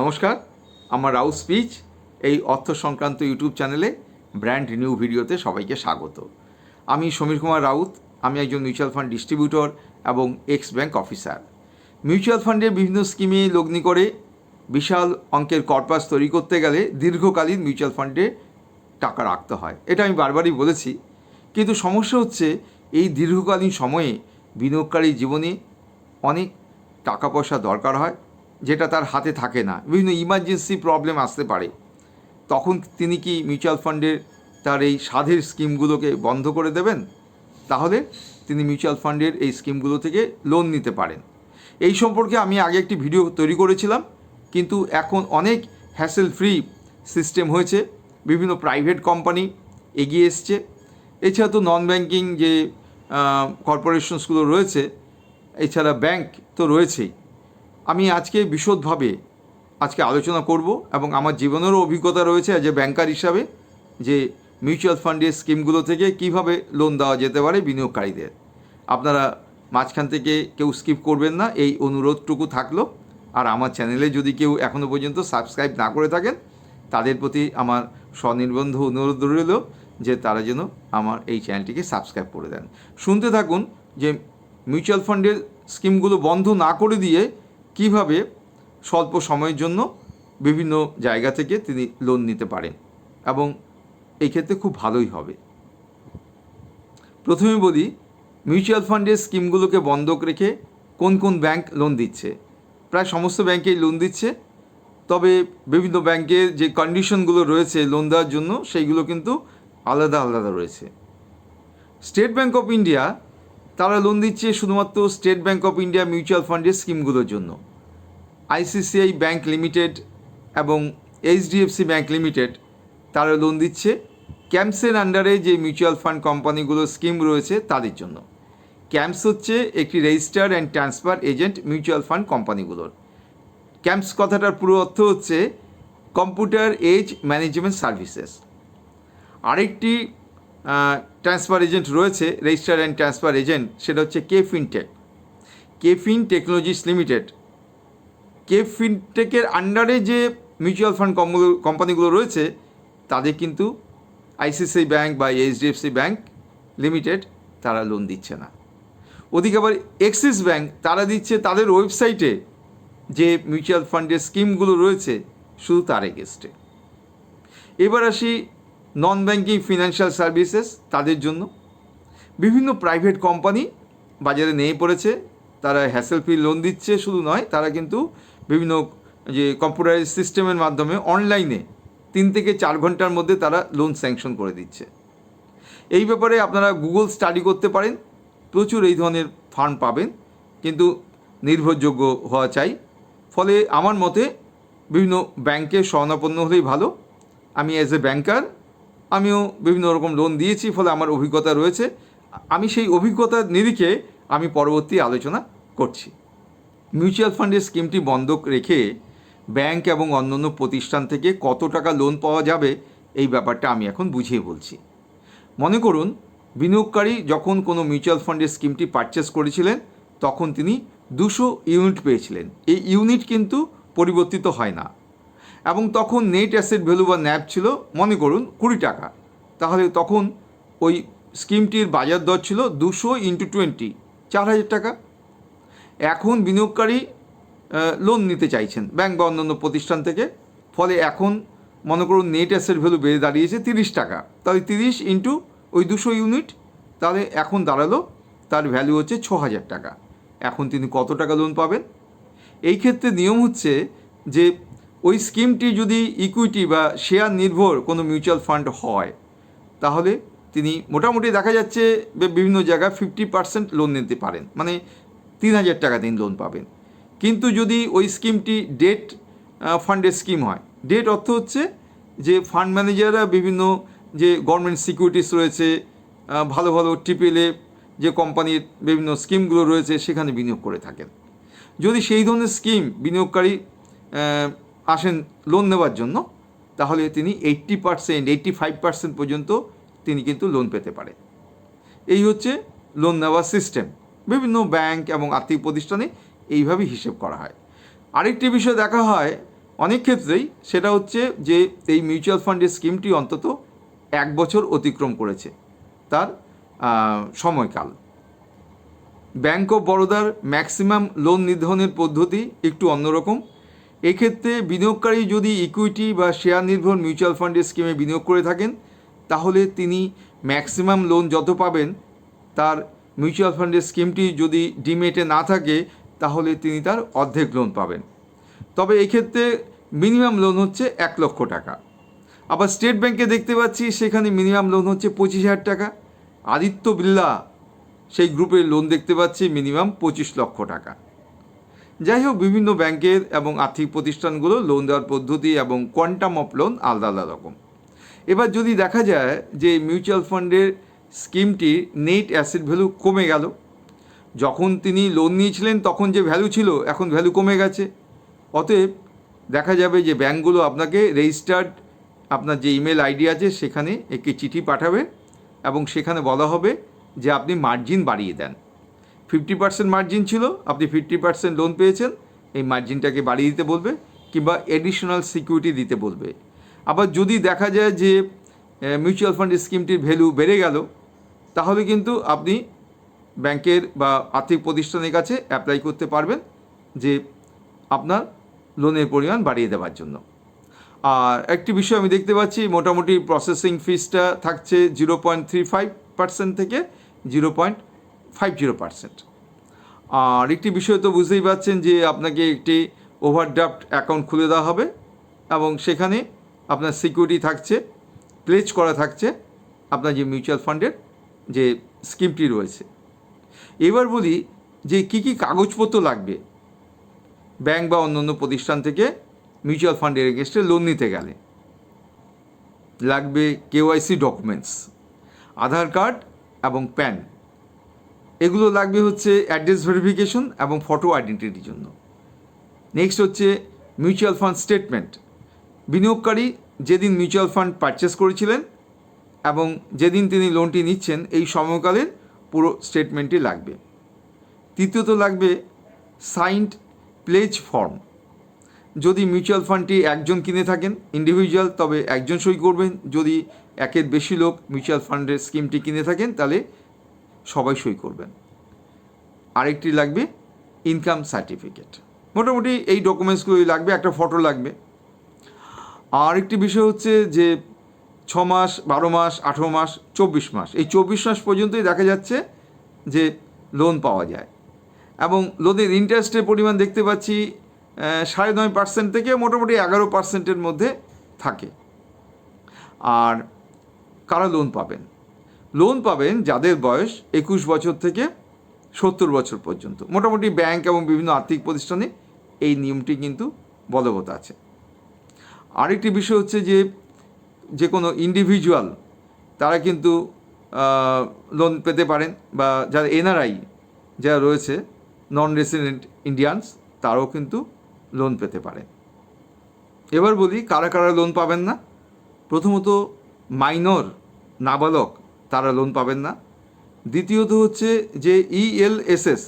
নমস্কার, আমার রাউ স্পিচ। এই অর্থ সংক্রান্ত ইউটিউব চ্যানেলে ব্র্যান্ড নিউ ভিডিওতে সবাইকে স্বাগত। আমি সমীর কুমার রাউত, আমি একজন মিউচুয়াল ফান্ড ডিস্ট্রিবিউটর এবং এক্স ব্যাংক অফিসার। মিউচুয়াল ফান্ডের বিভিন্ন স্কিমে লগ্নি করে বিশাল অঙ্কের কর্পাস তৈরি করতে গেলে দীর্ঘকালীন মিউচুয়াল ফান্ডে টাকা রাখতে হয়। এটা আমি বারবারই বলেছি। কিন্তু সমস্যা হচ্ছে, এই দীর্ঘকালীন সময়ে বিনিয়োগকারী জীবনে অনেক টাকা পয়সা দরকার হয়। যেটা তার হাতে থাকে না। বিভিন্ন ইমার্জেন্সি প্রবলেম আসতে পারে। তখন তিনি কি মিউচুয়াল ফান্ডের তার এই সাধের স্কিমগুলোকে বন্ধ করে দেবেন? তাহলে তিনি মিউচুয়াল ফান্ডের এই স্কিমগুলো থেকে লোন নিতে পারেন। এই সম্পর্কে আমি আগে একটি ভিডিও তৈরি করেছিলাম, কিন্তু এখন অনেক হ্যাসেল ফ্রি সিস্টেম হয়েছে। বিভিন্ন প্রাইভেট কোম্পানি এগিয়ে এসছে। এছাড়া তো নন ব্যাংকিং যে কর্পোরেশনসগুলো রয়েছে, এছাড়া ব্যাংক তো রয়েছেই। আমি আজকে বিশদভাবে আজকে আলোচনা করব এবং আমার জীবনেরও অভিজ্ঞতা রয়েছে যে ব্যাংকার হিসাবে যে মিউচুয়াল ফান্ডের স্কিমগুলো থেকে কীভাবে লোন দেওয়া যেতে পারে বিনিয়োগকারীদের। আপনারা মাঝখান থেকে কেউ স্কিপ করবেন না, এই অনুরোধটুকু থাকল। আর আমার চ্যানেলে যদি কেউ এখনও পর্যন্ত সাবস্ক্রাইব না করে থাকেন, তাদের প্রতি আমার স্বনির্বন্ধ অনুরোধ রইল যে তারা যেন আমার এই চ্যানেলটিকে সাবস্ক্রাইব করে দেন। শুনতে থাকুন যে মিউচুয়াল ফান্ডের স্কিমগুলো বন্ধ না করে দিয়ে কীভাবে স্বল্প সময়ের জন্য বিভিন্ন জায়গা থেকে তিনি লোন নিতে পারেন এবং এই ক্ষেত্রে খুব ভালোই হবে। প্রথমে বলি মিউচুয়াল ফান্ডের স্কিমগুলোকে বন্ধক রেখে কোন কোন ব্যাংক লোন দিচ্ছে? প্রায় সমস্ত ব্যাংকেই লোন দিচ্ছে, তবে বিভিন্ন ব্যাংকের যে কন্ডিশনগুলো রয়েছে লোন দেওয়ার জন্য, সেইগুলো কিন্তু আলাদা আলাদা রয়েছে। স্টেট ব্যাংক অফ ইন্ডিয়া তারা লোন দিচ্ছে শুধুমাত্র State Bank of India mutual ফান্ডের স্কিমগুলোর জন্য। আইসিসিআই ব্যাঙ্ক লিমিটেড এবং এইচডিএফসি ব্যাঙ্ক লিমিটেড তারা লোন দিচ্ছে ক্যাম্পসের আন্ডারে যে মিউচুয়াল ফান্ড কোম্পানিগুলোর স্কিম রয়েছে তাদের জন্য। ক্যাম্পস হচ্ছে একটি registered and transfer agent mutual fund কোম্পানিগুলোর ক্যাম্পস কথাটার পুরো অর্থ হচ্ছে কম্পিউটার এজ ম্যানেজমেন্ট সার্ভিসেস আরেকটি ট্রান্সফার এজেন্ট রয়েছে, রেজিস্টার অ্যান্ড ট্রান্সফার এজেন্ট, সেটা হচ্ছে K fintech K fin technologies limited K ফিনটেকের আন্ডারে যে মিউচুয়াল ফান্ড কোম্পানিগুলো রয়েছে, তাদের কিন্তু আইসিসিআই ব্যাংক বা এইচডিএফসি ব্যাংক লিমিটেড তারা লোন দিচ্ছে না। ওদিকে আবার এক্সিস ব্যাংক তারা দিচ্ছে তাদের ওয়েবসাইটে যে মিউচুয়াল ফান্ডের স্কিমগুলো রয়েছে, শুধু তার এগেস্টে এবার আসি নন ব্যাঙ্কিং ফিনান্সিয়াল সার্ভিসেস তাদের জন্য। বিভিন্ন প্রাইভেট কোম্পানি বাজারে নিয়ে পড়েছে, তারা হ্যাসেল ফি লোন দিচ্ছে শুধু নয়, তারা কিন্তু বিভিন্ন যে কম্পিউটারাইজ সিস্টেমের মাধ্যমে অনলাইনে তিন থেকে চার ঘণ্টার মধ্যে তারা লোন স্যাংশন করে দিচ্ছে। এই ব্যাপারে আপনারা গুগল স্টাডি করতে পারেন, প্রচুর এই ধরনের ফান্ড পাবেন, কিন্তু নির্ভরযোগ্য হওয়া চাই। ফলে আমার মতে বিভিন্ন ব্যাংকে স্বর্ণাপন্ন হলেই ভালো। আমি অ্যাজ এ ব্যাংকার আমিও বিভিন্ন রকম লোন দিয়েছি, ফলে আমার অভিজ্ঞতা রয়েছে। আমি সেই অভিজ্ঞতার নিরিখে আমি পরবর্তী আলোচনা করছি। মিউচুয়াল ফান্ডের স্কিমটি বন্ধক রেখে ব্যাংক এবং অন্যান্য প্রতিষ্ঠান থেকে কত টাকা লোন পাওয়া যাবে, এই ব্যাপারটা আমি এখন বুঝিয়ে বলছি। মনে করুন, বিনিয়োগকারী যখন কোনো মিউচুয়াল ফান্ডের স্কিমটি পারচেস করেছিলেন, তখন তিনি দুশো ইউনিট পেয়েছিলেন। এই ইউনিট কিন্তু পরিবর্তিত হয় না। এবং তখন নেট অ্যাসেট ভ্যালু বা ন্যাপ ছিল, মনে করুন কুড়ি টাকা। তাহলে তখন ওই স্কিমটির বাজার দর ছিল দুশো ইন্টু টোয়েন্টি চার হাজার টাকা। এখন বিনিয়োগকারী লোন নিতে চাইছেন ব্যাংক বা অন্যান্য প্রতিষ্ঠান থেকে। ফলে এখন মনে করুন নেট অ্যাসেট ভ্যালু বেড়ে দাঁড়িয়েছে তিরিশ টাকা। তাহলে তিরিশ ইন্টু ওই দুশো ইউনিট তাহলে এখন দাঁড়াল, তার ভ্যালু হচ্ছে ছ হাজার টাকা। এখন তিনি কত টাকা লোন পাবেন? এই ক্ষেত্রে নিয়ম হচ্ছে যে ওই স্কিমটি যদি ইকুইটি বা শেয়ার নির্ভর কোনো মিউচুয়াল ফান্ড হয়, তাহলে তিনি মোটামুটি দেখা যাচ্ছে বিভিন্ন জায়গায় ফিফটি পার্সেন্ট লোন নিতে পারেন। মানে তিন হাজার টাকা তিনি লোন পাবেন। কিন্তু যদি ওই স্কিমটি ডেট ফান্ডের স্কিম হয় ডেট অর্থ হচ্ছে যে ফান্ড ম্যানেজাররা বিভিন্ন যে গভর্নমেন্ট সিকিউরিটিস রয়েছে ভালো ভালো ট্রিপেলে যে কোম্পানির বিভিন্ন স্কিমগুলো রয়েছে, সেখানে বিনিয়োগ করে থাকেন। যদি সেই ধরনের স্কিম বিনিয়োগকারী আসেন লোন নেওয়ার জন্য, তাহলে তিনি eighty percent eighty five percent পর্যন্ত তিনি কিন্তু লোন পেতে পারেন এই হচ্ছে লোন নেওয়ার সিস্টেম বিভিন্ন ব্যাংক এবং আর্থিক প্রতিষ্ঠানে এইভাবেই হিসেব করা হয়। আরেকটি বিষয় দেখা হয় অনেক ক্ষেত্রেই, সেটা হচ্ছে যে এই মিউচুয়াল ফান্ডের স্কিমটি অন্তত এক বছর অতিক্রম করেছে তার সময়কাল। ব্যাংক অফ বরোদার ম্যাক্সিমাম লোন নির্ধারণের পদ্ধতি একটু অন্যরকম। এক্ষেত্রে বিনিয়োগকারী যদি ইকুইটি বা শেয়ার নির্ভর মিউচুয়াল ফান্ডের স্কিমে বিনিয়োগ করে থাকেন, তাহলে তিনি ম্যাক্সিমাম লোন যত পাবেন, তার মিউচুয়াল ফান্ডের স্কিমটি যদি ডিমেটে না থাকে, তাহলে তিনি তার অর্ধেক লোন পাবেন। তবে এক্ষেত্রে মিনিমাম লোন হচ্ছে এক লক্ষ টাকা। আবার স্টেট ব্যাংকে দেখতে পাচ্ছি, সেখানে মিনিমাম লোন হচ্ছে পঁচিশ হাজার টাকা। আদিত্য বিল্লা সেই গ্রুপের লোন দেখতে পাচ্ছি মিনিমাম পঁচিশ লক্ষ টাকা। যাই হোক বিভিন্ন ব্যাংকের এবং আর্থিক প্রতিষ্ঠানগুলো লোন দেওয়ার পদ্ধতি এবং কোয়ান্টাম অফ লোন আলাদা আলাদা রকম। এবার যদি দেখা যায় যে মিউচুয়াল ফান্ডের স্কিমটি নেট অ্যাসেট ভ্যালু কমে গেল, যখন তিনি লোন নিয়েছিলেন তখন যে ভ্যালু ছিল এখন ভ্যালু কমে গেছে। অতএব দেখা যাবে যে ব্যাঙ্কগুলো আপনাকে রেজিস্টার্ড আপনার যে ইমেল আইডি আছে সেখানে একটি চিঠি পাঠাবে এবং সেখানে বলা হবে যে আপনি মার্জিন বাড়িয়ে দেন। ফিফটি পার্সেন্ট মার্জিন ছিল, আপনি ফিফটি পার্সেন্ট লোন পেয়েছেন, এই মার্জিনটাকে বাড়িয়ে দিতে বলবে কিংবা এডিশনাল সিকিউরিটি দিতে বলবে। আবার যদি দেখা যায় যে মিউচুয়াল ফান্ড স্কিমটির ভ্যালু বেড়ে গেল, তাহলে কিন্তু আপনি ব্যাংকের বা আর্থিক প্রতিষ্ঠানের কাছে অ্যাপ্লাই করতে পারবেন যে আপনার লোনের পরিমাণ বাড়িয়ে দেওয়ার জন্য। আর একটি বিষয় আমি দেখতে পাচ্ছি, মোটামুটি প্রসেসিং ফিসটা থাকছে zero point three five percent থেকে zero point five zero percent. আর একটি বিষয় তো বুঝতেই পারছেন যে আপনাকে একটি ওভারড্রাফট অ্যাকাউন্ট খুলে দেওয়া হবে এবং সেখানে আপনার সিকিউরিটি থাকছে প্লেজ করা থাকছে আপনার যে মিউচুয়াল ফান্ডের যে স্কিমটি রয়েছে। এবার বলি যে কী কী কাগজপত্র লাগবে? ব্যাংক বা অন্যান্য প্রতিষ্ঠান থেকে মিউচুয়াল ফান্ডের এগেনস্টে লোন নিতে গেলে। লাগবে কেওয়াইসি ডকুমেন্টস আধার কার্ড এবং প্যান এগুলো লাগবে হচ্ছে অ্যাড্রেস ভেরিফিকেশন এবং ফটো আইডেন্টিটির জন্য। নেক্সট হচ্ছে মিউচুয়াল ফান্ড স্টেটমেন্ট বিনিয়োগকারী যেদিন মিউচুয়াল ফান্ড পারচেস করেছিলেন এবং যেদিন তিনি লোনটি নিচ্ছেন, এই সময়কালের পুরো স্টেটমেন্টটি লাগবে। তৃতীয়ত লাগবে সাইন্ড প্লেজ ফর্ম যদি মিউচুয়াল ফান্ডটি একজন কিনে থাকেন ইন্ডিভিজুয়াল তবে একজন সই করবেন। যদি একের বেশি লোক মিউচুয়াল ফান্ডের স্কিমটি কিনে থাকেন, তাহলে সবাই সই করবেন। আরেকটি লাগবে ইনকাম সার্টিফিকেট মোটামুটি এই ডকুমেন্টসগুলোই লাগবে, একটা ফটো লাগবে। আর একটি বিষয় হচ্ছে যে ছ মাস বারো মাস, আঠেরো মাস, চব্বিশ মাস। এই চব্বিশ মাস পর্যন্তই দেখা যাচ্ছে যে লোন পাওয়া যায়। এবং লোনের ইন্টারেস্টের পরিমাণ দেখতে পাচ্ছি সাড়ে নয় পার্সেন্ট থেকে মোটামুটি এগারো পার্সেন্টের মধ্যে থাকে। আর কারা লোন পাবেন? লোন পাবেন যাদের বয়স একুশ বছর থেকে সত্তর বছর পর্যন্ত। মোটামুটি ব্যাংক এবং বিভিন্ন আর্থিক প্রতিষ্ঠানে এই নিয়মটি কিন্তু বলবৎ আছে। আরেকটি বিষয় হচ্ছে যে যে কোনো ইন্ডিভিজুয়াল তারা কিন্তু লোন পেতে পারেন বা যারা এনআরআই যারা রয়েছে নন রেসিডেন্ট ইন্ডিয়ানস তারাও কিন্তু লোন পেতে পারেন। এবার বলি কারা কারা লোন পাবেন না? প্রথমত মাইনর নাবালক তারা লোন পাবেন না। দ্বিতীয়ত হচ্ছে যে ELSS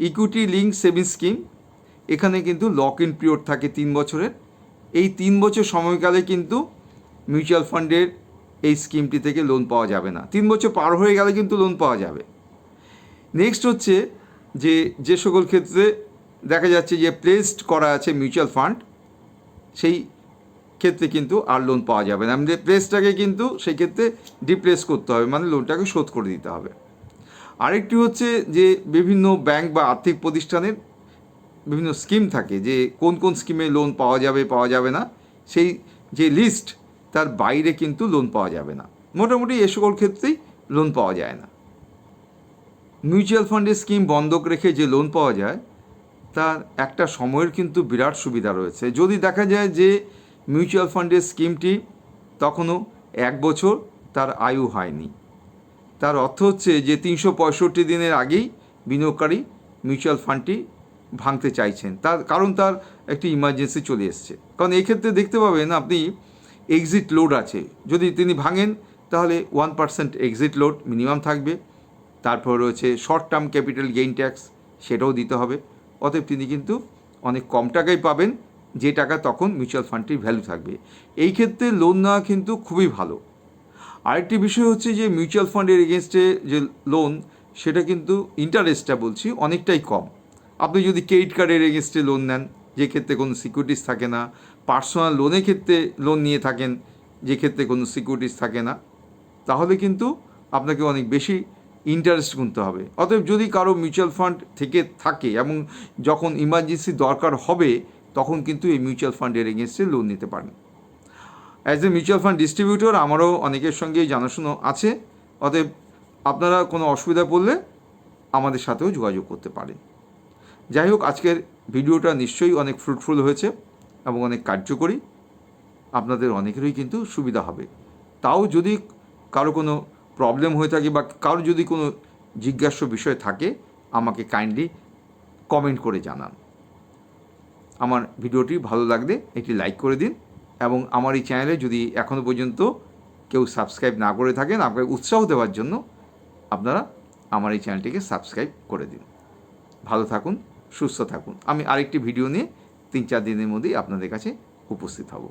equity linked savings scheme এখানে কিন্তু লক ইন পিরিয়ড থাকে তিন বছরের। এই তিন বছর সময়কালে কিন্তু মিউচুয়াল ফান্ডের এই স্কিমটি থেকে লোন পাওয়া যাবে না। তিন বছর পার হয়ে গেলে কিন্তু লোন পাওয়া যাবে। নেক্সট হচ্ছে যে যে সকল ক্ষেত্রে দেখা যাচ্ছে যে প্লেসড করা আছে মিউচুয়াল ফান্ড সেই ক্ষেত্রে কিন্তু আর লোন পাওয়া যাবে না। আমাদের প্লেসটাকে কিন্তু সেই ক্ষেত্রে ডিপ্লেস করতে হবে মানে লোনটাকে শোধ করে দিতে হবে। আরেকটি হচ্ছে যে বিভিন্ন ব্যাংক বা আর্থিক প্রতিষ্ঠানের বিভিন্ন স্কিম থাকে যে কোন কোন স্কিমে লোন পাওয়া যাবে পাওয়া যাবে না, সেই যে লিস্ট তার বাইরে কিন্তু লোন পাওয়া যাবে না। মোটামুটি এ সকল ক্ষেত্রেই লোন পাওয়া যায় না। মিউচুয়াল ফান্ডের স্কিম বন্ধক রেখে যে লোন পাওয়া যায়, তার একটা সময়ের কিন্তু বিরাট সুবিধা রয়েছে। যদি দেখা যায় যে মিউচুয়াল ফান্ডের স্কিমটি তখনও এক বছর তার আয়ু হয়নি। তার অর্থ হচ্ছে যে তিনশো পঁয়ষট্টি দিনের আগেই বিনিয়োগকারী মিউচুয়াল ফান্ডটি ভাঙতে চাইছেন। তার কারণ তার একটি ইমার্জেন্সি চলে এসছে। কারণ এই ক্ষেত্রে দেখতে পাবেন আপনি এক্সিট লোড আছে। যদি তিনি ভাঙেন, তাহলে one percent exit load minimum থাকবে। তারপর রয়েছে short term capital gain tax সেটাও দিতে হবে। অতএব তিনি কিন্তু অনেক কম টাকায় পাবেন। যে টাকা তখন মিউচুয়াল ফান্ডটির ভ্যালু থাকবে। এই ক্ষেত্রে লোন নেওয়া কিন্তু খুবই ভালো। আরেকটি বিষয় হচ্ছে যে মিউচুয়াল ফান্ডের এগেনস্টে যে লোন সেটা কিন্তু ইন্টারেস্টটা বলছি, অনেকটাই কম। আপনি যদি ক্রেডিট কার্ডের এগেনস্টে লোন নেন, যে ক্ষেত্রে কোনো সিকিউরিটিস থাকে না পার্সোনাল লোনের ক্ষেত্রে লোন নিয়ে থাকেন, যে ক্ষেত্রে কোনো সিকিউরিটিস থাকে না, তাহলে কিন্তু আপনাকে অনেক বেশি ইন্টারেস্ট গুনতে হবে। অতএব যদি কারও মিউচুয়াল ফান্ড থেকে থাকে এবং যখন ইমার্জেন্সি দরকার হবে তখন কিন্তু এই মিউচুয়াল ফান্ডের এগেনস্টে লোন নিতে পারেন। As a mutual fund distributor আমারও অনেকের সঙ্গেই জানাশুনো আছে। অতএব আপনারা কোনো অসুবিধা পড়লে আমাদের সাথেও যোগাযোগ করতে পারেন। যাই হোক, আজকের ভিডিওটা নিশ্চয়ই অনেক ফ্রুটফুল হয়েছে এবং অনেক কার্যকরী। আপনাদের অনেকেরই কিন্তু সুবিধা হবে। তাও যদি কারও কোনো প্রবলেম হয়ে থাকে বা কারও যদি কোনো জিজ্ঞাস্য বিষয় থাকে, আমাকে কাইন্ডলি কমেন্ট করে জানান। আমার ভিডিওটি ভালো লাগলে একটি লাইক করে দিন এবং আমার এই চ্যানেলে যদি এখনও পর্যন্ত কেউ সাবস্ক্রাইব না করে থাকেন, আপনাকে উৎসাহ দেওয়ার জন্য আপনারা আমার এই চ্যানেলটিকে সাবস্ক্রাইব করে দিন। ভালো থাকুন, সুস্থ থাকুন। আমি আরেকটি ভিডিও নিয়ে তিন চার দিনের মধ্যেই আপনাদের কাছে উপস্থিত হব।